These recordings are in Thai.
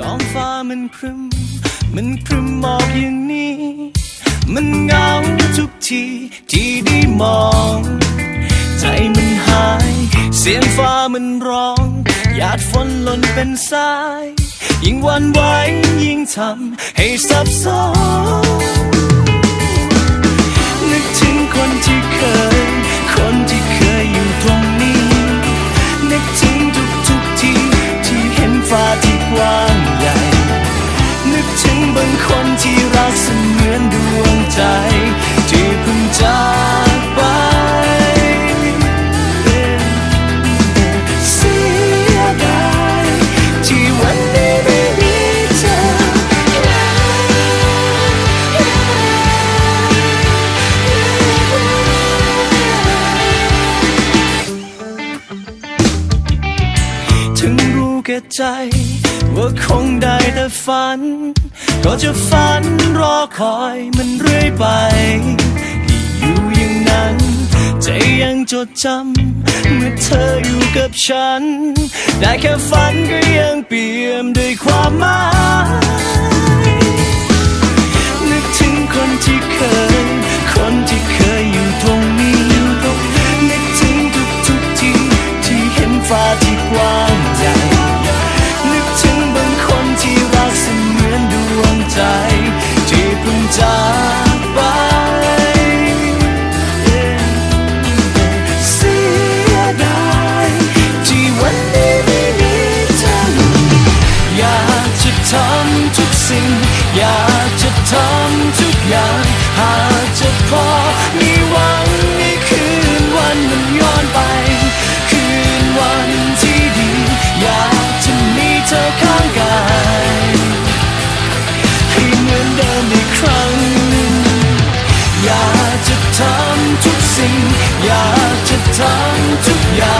ท้องฟ้ามันครึม มันครึมมอกอย่างนี้ มันเหงาทุกทีที่ได้มอง ใจมันหาย เสียงฟ้ามันร้อง หยาดฝนหล่นเป็นสาย ยิ่งวันไหวยิ่งทำให้สับสนนึกถึงคนที่เคย ใจ ว่าคงได้แต่ฝัน ก็จะฝันรอคอยมันเรื่อยไปที่อยู่อย่างนั้น ใจยังจดจำเมื่อเธออยู่กับฉัน ได้แค่ฝันก็ยังเปี่ยมด้วยความหมาย พอ มีหวังในคืนวันมันย้อนไป คืนวันที่ดี อยากจะมีเธอข้างกายให้เหมือนเดิมอีกครั้ง อยากจะทำทุกสิ่ง อยากจะทำทุกอย่าง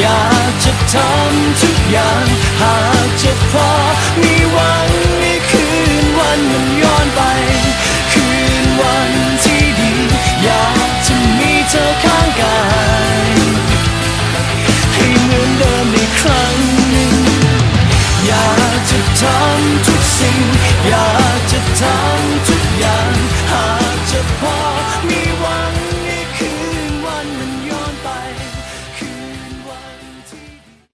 อยากจะทำทุกอย่าง หากจะพอมีหวังในคืนวันมันย้อนไป คืนวันที่ดี อยากจะมีเธอข้างกายให้เหมือนเดิมอีกครั้งหนึ่งอยากจะทำทุกสิ่ง